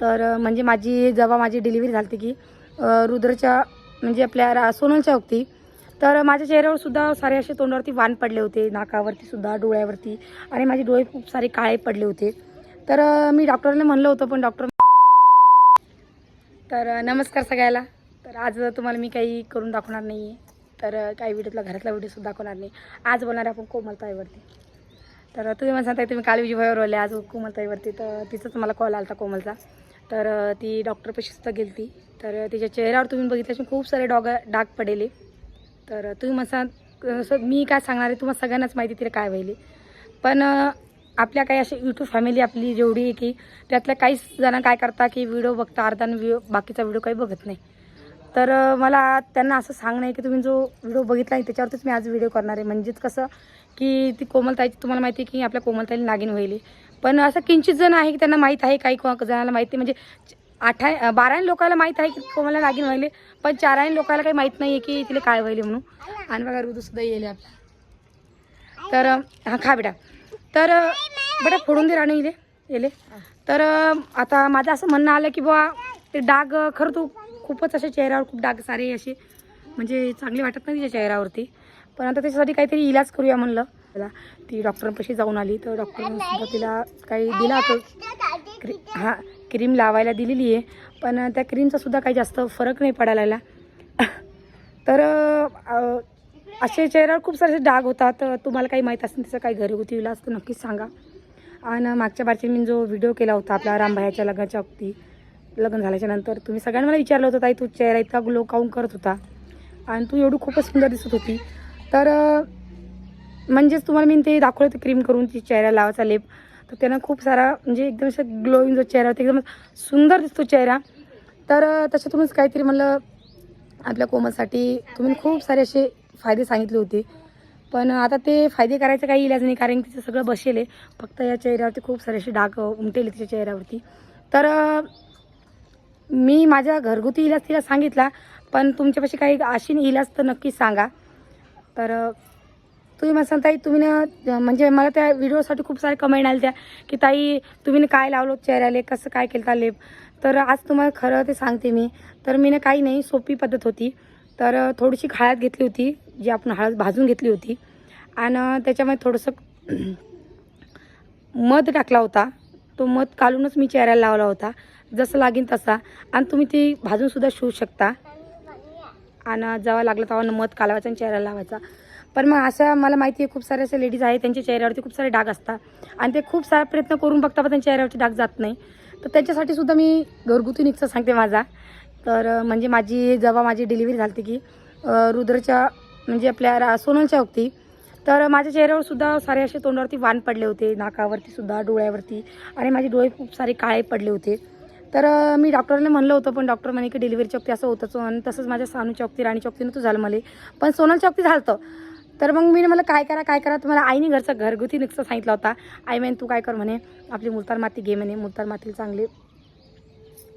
तर म्हणजे माझी जेव्हा माझी डिलिव्हरी झाली की रुद्रच्या म्हणजे आपल्या रा सोनलच्या होती तर माझ्या चेहऱ्यावर सुद्धा सारे असे तोंडावरती वाण पडले होते नाकावरती सुद्धा डोळ्यावरती आणि माझे डोळे खूप सारे काळे पडले होते. तर मी डॉक्टरला म्हणलं होतं पण डॉक्टर तर नमस्कार सगळ्याला. तर आज तुम्हाला मी काही करून दाखवणार नाही आहे तर काही व्हिडिओतला घरातला व्हिडिओसुद्धा दाखवणार नाही. आज बोलणार आहे आपण कोमलताईवरती. तर तुम्ही मला सांगताय तुम्ही काल विजयभाईवर बोलले आज कोमलताईवरती. तर तिचाच मला कॉल आला होता कोमलचा. तर ती डॉक्टरपाशी सुद्धा गेली ती तर तिच्या चेहऱ्यावर तुम्ही बघितलं खूप सारे डॉग डाग पडेले तर तुम्ही मसा सांग मी काय सांगणार आहे तुम्हाला सगळ्यांनाच माहिती तिला काय व्हायली. पण आपल्या काही अशी यूट्यूब फॅमिली आपली जेवढी आहे की त्यातल्या काहीच जण काय करता की व्हिडिओ बघता अर्धा व्हिडिओ बाकीचा व्हिडिओ काही बघत नाही. तर मला त्यांना असं सांगणं आहे की तुम्ही जो व्हिडिओ बघितला आहे त्याच्यावरतीच मी आज व्हिडिओ करणार आहे. म्हणजेच कसं की ती कोमलताईची तुम्हाला माहिती आहे की आपल्या कोमलताईला नागिन व्हायली. पण असं किंचित जण आहे की त्यांना माहीत आहे काही को- जणाला माहिती म्हणजे आठा बारा लोकांना माहीत आहे की कोणाला नागिन व्हायले पण चाराही लोकांना काही माहीत नाही आहे की तिला काय व्हायले म्हणून. आणि बघा ऋतूसुद्धा येईल आपला. तर हां खा बेटा. तर बेटा फोडून दे राणी इले येले. तर आता माझं असं म्हणणं आलं की बुवा ते डाग खरं तू खूपच असे चेहऱ्यावर खूप डाग सारे असे म्हणजे चांगले वाटत नाही तिच्या चेहऱ्यावरती. पण आता त्याच्यासाठी काहीतरी इलाज करूया म्हणलं. त्याला ती डॉक्टरांपाशी जाऊन आली. तर डॉक्टरनं सुद्धा तिला काही दिला होतं. क्री हां क्रीम लावायला दिलेली आहे. पण त्या क्रीमचा सुद्धा काही जास्त फरक नाही पडायला तर असे चेहऱ्यावर खूप सारे डाग होतात. तर तुम्हाला काही माहीत असेल त्याचं काही घरगुती इलाज तर नक्कीच सांगा. आणि मागच्या बारची मी जो व्हिडिओ केला होता आपला रामभायाच्या लग्नाच्या वक्ती लग्न झाल्याच्यानंतर तुम्ही सगळ्यांना मला विचारलं होतं ताई तू चेहरा इतका ग्लो काऊन करत होता? आणि तू एवढी खूपच सुंदर दिसत होती. तर म्हणजेच तुम्हाला मी ते दाखवलं होतं क्रीम करून ती चेहऱ्या लावायचा लेप तर त्यानं खूप सारा म्हणजे एकदम असं ग्लोईंग जो चेहरा होता एकदम सुंदर दिसतो चेहरा. तर अ, त्याच्यातूनच काहीतरी म्हणलं आपल्या कोमलसाठी तुम्ही खूप सारे असे फायदे सांगितले होते. पण आता ते फायदे करायचं काही इलाज नाही कारण तिचं सगळं बसेल आहे. फक्त या चेहऱ्यावरती खूप सारे असे डाग उमटेले तिच्या चेहऱ्यावरती. तर मी माझ्या घरगुती इलाज तिला सांगितला पण तुमच्यापाशी काही अशी इलाज तर नक्कीच सांगा. तर तुम्ही म्हणसान ताई तुम्ही ना म्हणजे मला त्या व्हिडिओसाठी खूप सारे कमेंट आले त्या की ताई तुम्ही ना काय लावलं चेहऱ्याला कसं काय केलं लेप तर आज तुम्हाला खरं ते सांगते मी. तर मी ना काही नाही सोपी पद्धत होती. तर थोडीशी हळद घेतली होती जी आपण हळद भाजून घेतली होती. आणि त्याच्यामध्ये थोडंसं मध टाकला होता. तो मध काढूनच मी चेहऱ्याला लावला होता. जसं लागेल तसा. आणि तुम्ही ती भाजूनसुद्धा शिवू शकता. आणि जेव्हा लागलं तेव्हा मध कालवायचा आणि चेहऱ्याला लावायचा. पण मग असं मला माहिती आहे खूप सारे असे लेडीज आहेत त्यांच्या चेहऱ्यावरती खूप सारे डाग असतात. आणि ते खूप सारा प्रयत्न करून बघता पण त्यांच्या चेहऱ्यावरती डाग जात नाही. तर त्यांच्यासाठी सुद्धा मी घरगुती निकचा सांगते माझा. तर म्हणजे माझी जेव्हा माझी डिलिव्हरी झाली की रुद्रच्या म्हणजे आपल्या रा सोनलच्या होती तर माझ्या चेहऱ्यावर सुद्धा सारे असे तोंडावरती वाण पडले होते नाकावरती सुद्धा डोळ्यावरती आणि माझे डोळे खूप सारे काळे पडले होते. तर मी डॉक्टरला म्हणलं होतं पण डॉक्टर म्हणे की डिलिव्हरी चौकती असं होतंच आणि तसंच माझ्या सानू चौकती राणी चौकतीनं नव्हतं झालं मला. पण सोनलच्या वक्ती झालं होतं. तर मग मी मला काय करा काय करा? तुम्हाला आईने घरचा घरगुती नुकसा सांगितला होता. आई म्हणे तू काय कर म्हणे आपली मुलतार माती घे म्हणे मुलतार मातीला चांगले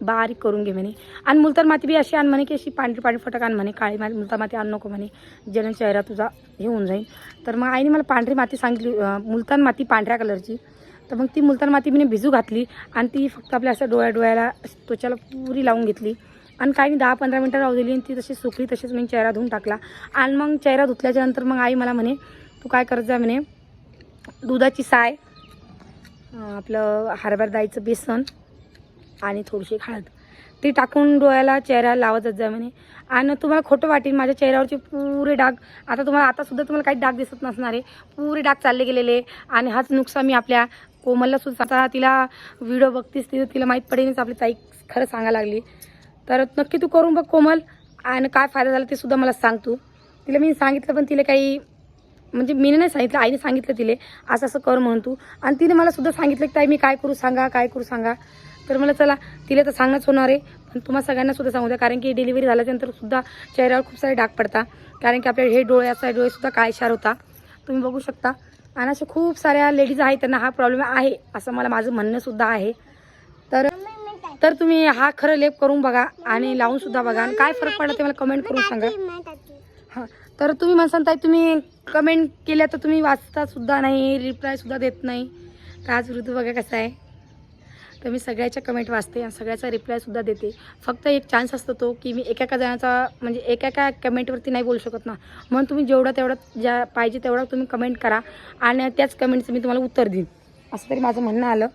बारीक करून घे म्हणे. आणि मुलतार माती बी अशी आण म्हणे की अशी पांढरी पांढरी फटक आण म्हणे काळी माती मुलतार माती आण नको म्हणे. जेणे चेहरा तुझा हे होऊन जाईल. तर मग आईने मला पांढरी माती सांगितली मुलतान माती पांढऱ्या कलरची. तर मग ती मुलतान माती मी भिजू घातली आणि ती फक्त आपल्या असं डोळ्या डोळ्याला त्वचाला पुरी लावून घेतली. आणि काही नाही दहा पंधरा मिनटं राहू दिली आणि ती तशी सुकली तशीच मी चेहरा धुवून टाकला. आणि मग चेहरा धुतल्याच्या नंतर मग आई मला म्हणे तू काय करत जा? म्हणे दुधाची साय आपलं हरभर दाईचं बेसन आणि थोडीशी हळद. ती टाकून डोळ्याला चेहऱ्याला लावतच जा म्हणे. आणि तुम्हाला खोटं वाटेल माझ्या चेहऱ्यावरचे पुरे डाग आता तुम्हाला आता सुद्धा तुम्हाला काही डाग दिसत नसणार आहे. पुरे डाग चालले गेलेले आणि हाच नुकसान मी आपल्या कोमलला सुद्धा. आता तिला व्हिडिओ बघतीस तिथं तिला माहीत पडेलच आपली ताई खरं सांगायला लागली. तर नक्की तू करून बघ कोमल. आणि काय फायदा झाला ते सुद्धा मला सांग तू. तिला मी सांगितलं पण तिला काही म्हणजे मी नाही सांगितलं आईने सांगितलं तिले. असं असं कर म्हणून तू. आणि तिने मला सुद्धा सांगितलं की ताई मी काय करू सांगा काय करू सांगा. तर मला चला तिला तर सांगणंच होणार आहे. पण तुम्हाला सगळ्यांना सुद्धा सांगू द्या कारण की डिलिव्हरी झाल्याच्यानंतर सुद्धा चेहऱ्यावर खूप सारे डाग पडतात. कारण की आपल्या हे डोळे असा डोळेसुद्धा काळशार होता तुम्ही बघू शकता. आणि अशा खूप साऱ्या लेडीज आहेत त्यांना हा प्रॉब्लेम आहे असं मला माझं म्हणणं सुद्धा आहे. तर तर तुम्ही हा खरं लेप करून बघा आणि लावून सुद्धा बघा. आणि काय फरक पडला ते मला कमेंट करून सांगा. हां. तर तुम्ही मला सांगताय तुम्ही कमेंट केल्या तर तुम्ही वाचता सुद्धा नाही रिप्लाय सुद्धा देत नाही. तर आज ऋतू बघा कसा आहे. तर मी सगळ्याच्या कमेंट वाचते आणि सगळ्याचा रिप्लायसुद्धा देते. फक्त एक चान्स असतो तो की मी एका एका जणाचा म्हणजे एका एका कमेंटवरती नाही बोलू शकत ना. म्हणून तुम्ही जेवढं तेवढं ज्या पाहिजे तेवढं तुम्ही कमेंट करा आणि त्याच कमेंटचं मी तुम्हाला उत्तर देईन. असं तरी माझं म्हणणं आलं.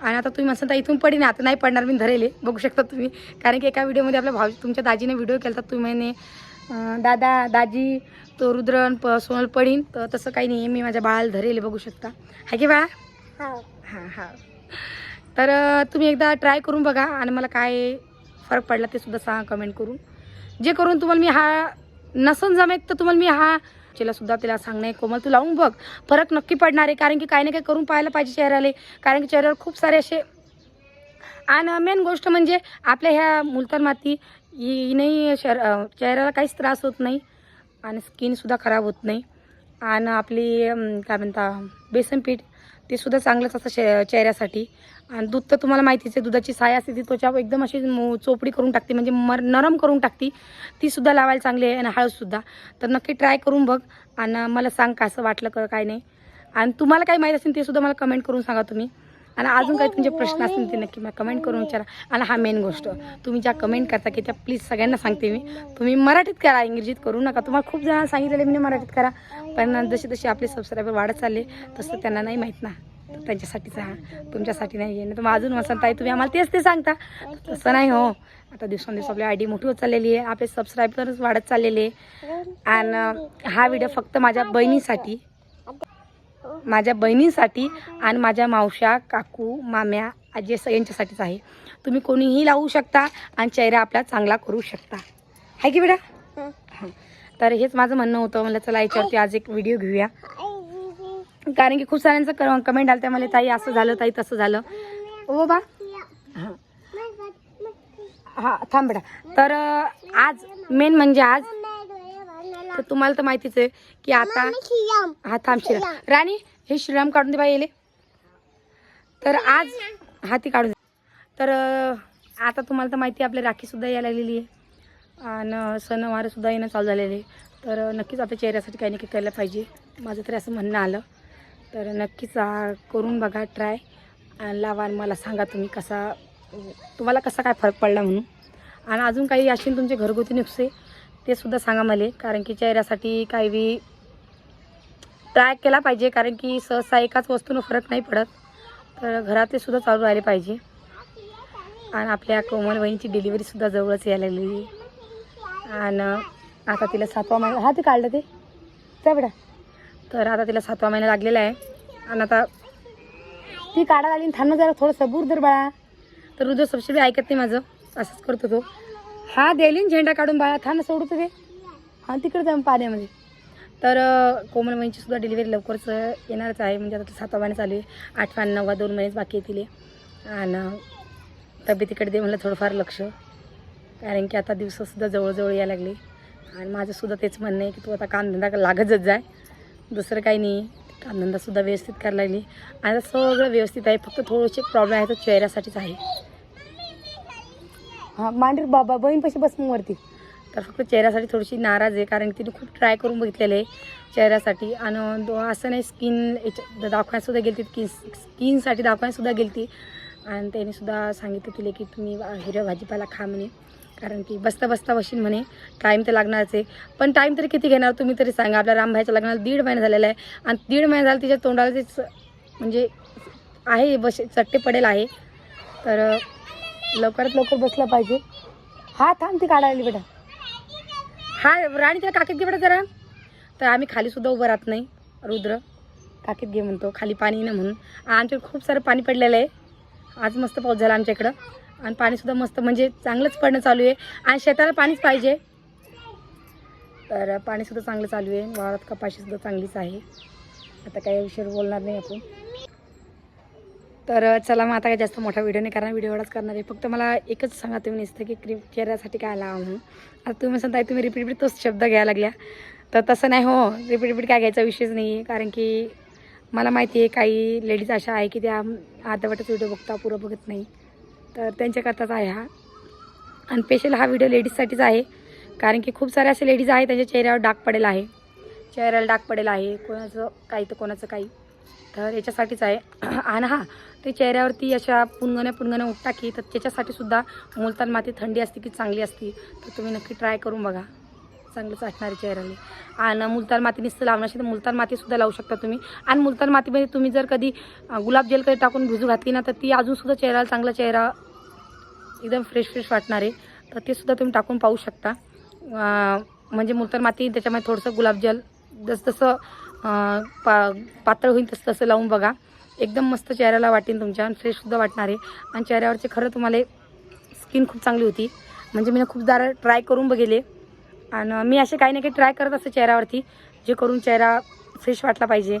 आणि आता तुम्ही म्हणता इथून पडीन आता नाही पडणार मी धरेले बघू शकता तुम्ही. कारण की एका व्हिडिओमध्ये आपल्या भाऊ तुमच्या दाजीने व्हिडिओ केला तर तुम्ही म्हणे दादा दाजी तो रुद्रन प सोनल पडीन तर तसं काही नाही मी माझ्या बाळाला धरेले बघू शकता. हाय की बाळा हां. हां तर तुम्ही एकदा ट्राय करून बघा आणि मला काय फरक पडला ते सुद्धा सांगा कमेंट करून. जे करून तुम्हाला मी हा नसन जमेत तर तुम्हाला मी हा तिला सुद्धा तिला सांगणे कोमल तू लावून बघ. फरक नक्की पडणार आहे कारण की काही ना काही करून पाहायला पाहिजे चेहऱ्याला. कारण की चेहऱ्यावर खूप सारे असे आणि मेन गोष्ट म्हणजे आपल्या ह्या मुलतान माती हिनेही नाही शर चेहऱ्याला काहीच त्रास होत नाही आणि स्किनसुद्धा खराब होत नाही. आणि आपली काय म्हणता बेसन पीठ ते सुद्धा चांगलंच असं शे चेहऱ्यासाठी. आणि दूध तर तुम्हाला माहितीच आहे दुधाची साय असते ती त्वचा एकदम अशी मो- चोपडी करून टाकते म्हणजे मर नरम करून टाकते. ती सुद्धा लावायला चांगली आहे आणि हळदसुद्धा तर नक्की ट्राय करून बघ आणि मला सांग कसं वाटलं का काय नाही. आणि तुम्हाला काही माहीत असेल ते सुद्धा मला कमेंट करून सांगा तुम्ही. आणि अजून काही तुमचे प्रश्न असतील ते नक्की मला कमेंट करून विचारा. आणि हा मेन गोष्ट. तुम्ही ज्या कमेंट करता की त्या प्लीज सगळ्यांना सांगते मी. तुम्ही मराठीत करा इंग्रजीत करू नका. तुम्हाला खूप जणांना सांगितलेले मी मराठीत करा. पण जसे जसे आपले सबस्क्रायबर वाढत चालले तसं त्यांना नाही माहीत ना. त्यांच्यासाठीच हा. तुमच्यासाठी नाही आहे ना तर मग अजून वसंत ताई तुम्ही आम्हाला तेच ते सांगता. तसं नाही हो. आता दिवसांदिवस आपली आय डी मोठी होत चाललेली आहे. आपले सबस्क्रायबर्स वाढत चाललेले आहे. आणि हा व्हिडिओ फक्त माझ्या बहिणीसाठी माझ्या बहिणीसाठी आणि माझ्या मावश्या काकू माम्या आजी यांच्यासाठीच आहे. तुम्ही कोणीही लावू शकता आणि चेहरा आपला चांगला करू शकता. आहे की बेटा? हां. तर हेच माझं म्हणणं होतं. मला चला याच्यावरती आज एक व्हिडिओ घेऊया. कारण की खूप साऱ्यांचं कमेंट आलं त्या मला ताई असं झालं ताई तसं झालं. ओ बा हां. हां थांब बेटा. तर आज मेन म्हणजे आज तर तुम्हाला तर माहितीच आहे की आता हा थांब श्रीराम राणी हे श्रीराम काढून दे बाई येले. तर आज हा ती काढून दे. तर आता तुम्हाला तर माहिती आहे आपल्या राखीसुद्धा यायला लागलेली आहे. आणि सणवारसुद्धा येणं चालू झालेले आहे. तर नक्कीच आपल्या चेहऱ्यासाठी काही ना काही करायला पाहिजे. माझं तरी असं म्हणणं आलं. तर नक्कीच करून बघा ट्राय आणि लावा आणि मला सांगा तुम्ही कसा तुम्हाला कसा काय फरक पडला म्हणून. आणि अजून काही असेल तुमचे घरगुती नुकसे ते सुद्धा सांगा मला. कारण की चेहऱ्यासाठी काही ट्राय केला पाहिजे कारण की सहसा एकाच वस्तूनं फरक नाही पडत. तर घरातले सुद्धा चालू राहिले पाहिजे. आणि आपल्या कोमल बहिणीची डिलिव्हरीसुद्धा जवळच यायला लागलेली आणि आता तिला सातवा महिना हा ते काढलं ते? त्या बेटा. तर आता तिला सातवा महिना लागलेला आहे. आणि आता ती काढा आली थांब जरा थोडं सबूर दर बाळा. तर रुद्र सबसिडी ऐकत नाही माझं. असंच करतो तो. हा द्यायली झेंडा काढून बाळा. थांब सोडतो ते हा तिकडे जाऊन पाण्यामध्ये तर कोमल महिन्याची सुद्धा डिलिव्हरी लवकरच येणारच आहे. म्हणजे आता सातवा महिना चालू आहे. आठवा नववा दोन महिनेच बाकी येतील आणि तब्येतीकडे दे म्हणलं थोडंफार लक्ष. कारण की आता दिवसंसुद्धा जवळजवळ यायला लागले. आणि माझंसुद्धा तेच म्हणणं आहे की तू आता कामधंदा लागतच जाय. दुसरं काही नाही. कामधंदासुद्धा व्यवस्थित करायला लागली. आणि आता सगळं व्यवस्थित आहे. फक्त थोडेसे प्रॉब्लेम आहे तर चेहऱ्यासाठीच आहे. हां मांडीर बाबा बहीण पैसे बस मग वरती. तर फक्त चेहऱ्यासाठी थोडीशी नाराज आहे कारण की तिने खूप ट्राय करून बघितलेलं आहे चेहऱ्यासाठी. आणि दो असं नाही स्किन याच्या दवाखान्यातसुद्धा गेली ती स्किनसाठी दवाखान्यातसुद्धा गेली ती आणि त्याने सुद्धा सांगितलं तिला की तुम्ही हिरव्या भाजीपाला खा म्हणे. कारण की बसता बसता बशीन म्हणे. टाईम तर लागणारच आहे. पण टाईम तरी किती घेणार तुम्ही तरी सांगा. आपल्या रामभाईच्या लग्नाला दीड महिना झालेला आहे. आणि दीड महिना झाला तिच्या तोंडाला तेच म्हणजे आहे बस चट्टे पडेल आहे. तर लवकरात लवकर बसला पाहिजे. हा थांब ती काढायला बेटा. हा राणी त्याला काकीत घे बेटा जरा. तर आम्ही खालीसुद्धा उभं राहत नाही रुद्र. काकीत घे म्हणतो खाली पाणी ना म्हणून. आमच्याकडे खूप सारं पाणी पडलेलं आहे. आज मस्त पाऊस झाला आमच्या इकडं आणि पाणीसुद्धा मस्त म्हणजे चांगलंच पडणं चालू आहे. आणि शेताला पाणीच पाहिजे. तर पाणीसुद्धा चांगलं चालू आहे. वावरात कपाशीसुद्धा चांगलीच आहे. आता काही विषय बोलणार नाही आपण. तर चला मग आता काही जास्त मोठा व्हिडिओ नाही करणार. व्हिडिओ एवढाच करणार आहे. फक्त मला एकच सांगा तुम्ही नुसतं की क्रीम चेहऱ्यासाठी काय लावा? म्हणून आता तुम्ही सांगताय तुम्ही रिपीट रिपीट तोच शब्द घ्यायला लागल्या. तर तसं नाही हो. रिपीट रिपीट काय घ्यायचा विषयच नाही आहे कारण की मला माहिती आहे काही लेडीज अशा आहे की त्या अर्धवटच व्हिडिओ बघता पुरं बघत नाही. तर त्यांच्याकरताच आहे हा. आणि स्पेशल हा व्हिडिओ लेडीजसाठीच आहे. कारण की खूप सारे असे लेडीज आहेत त्यांच्या चेहऱ्यावर डाग पडेल आहे. चेहऱ्याला डाग पडेल आहे. कोणाचं काही तर कोणाचं काही. तर याच्यासाठीच आहे. आणि हां ते चेहऱ्यावरती अशा पुनगण्या पुनगण्या उठता की तर त्याच्यासाठी सुद्धा मुलतान माती थंडी असते की चांगली असते तर तुम्ही नक्की ट्राय करून बघा. चांगलंच वाटणार आहे चेहऱ्याला. आणि मुलतान माती नुसतं लावणार असेल तर मुलतान मातीसुद्धा लावू शकता तुम्ही. आणि मुलतान मातीमध्ये म्हणजे तुम्ही जर कधी गुलाब जेल कधी टाकून भिजू घातली ना तर ती अजूनसुद्धा चेहऱ्याला चांगला चेहरा एकदम फ्रेश फ्रेश वाटणार आहे. तर ते सुद्धा तुम्ही टाकून पाहू शकता. म्हणजे मुलतान माती त्याच्यामध्ये थोडंसं गुलाबजल जसं जसं पा पातळ होईल तसं तसं लावून बघा. एकदम मस्त चेहऱ्याला वाटेल तुमच्या. आणि फ्रेशसुद्धा वाटणार आहे. आणि चेहऱ्यावरचे खरं तुम्हाला स्किन खूप चांगली होती. म्हणजे मी खूपदार खूप दारा ट्राय करून बघितले. आणि मी असे काही ना काही ट्राय करत असते चेहऱ्यावरती जे करून चेहरा फ्रेश वाटला पाहिजे.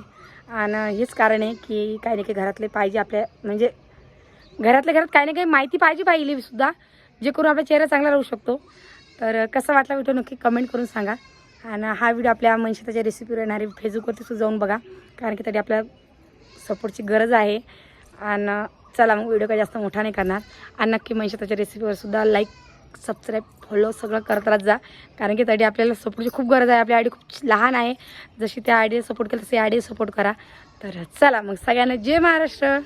आणि हेच कारण आहे की काही ना काही घरातले पाहिजे आपल्या म्हणजे घरातल्या घरात काही ना काही माहिती पाहिजे पाहिजे सुद्धा जे करून आपला चेहरा चांगला राहू शकतो. तर कसा वाटला व्हिडिओ नक्की कमेंट करून सांगा. आणि हा व्हिडिओ आपल्या मनशिताच्या रेसिपीवर येणारे आहे. फेसबुकवरती जाऊन बघा. कारण की तरी आपल्या सपोर्टची गरज आहे. आणि चला मग व्हिडिओ काही जास्त मोठा नाही करणार. आणि नक्की मनशिताच्या रेसिपीवरसुद्धा लाईक सबस्क्राईब फॉलो सगळं करत राहत जा. कारण की तरी आपल्याला सपोर्टची खूप गरज आहे. आपली आयडी खूप लहान आहे. जशी त्या आयडीला सपोर्ट केलं तशी आयडी सपोर्ट करा. तर चला मग सगळ्यांना जय महाराष्ट्र.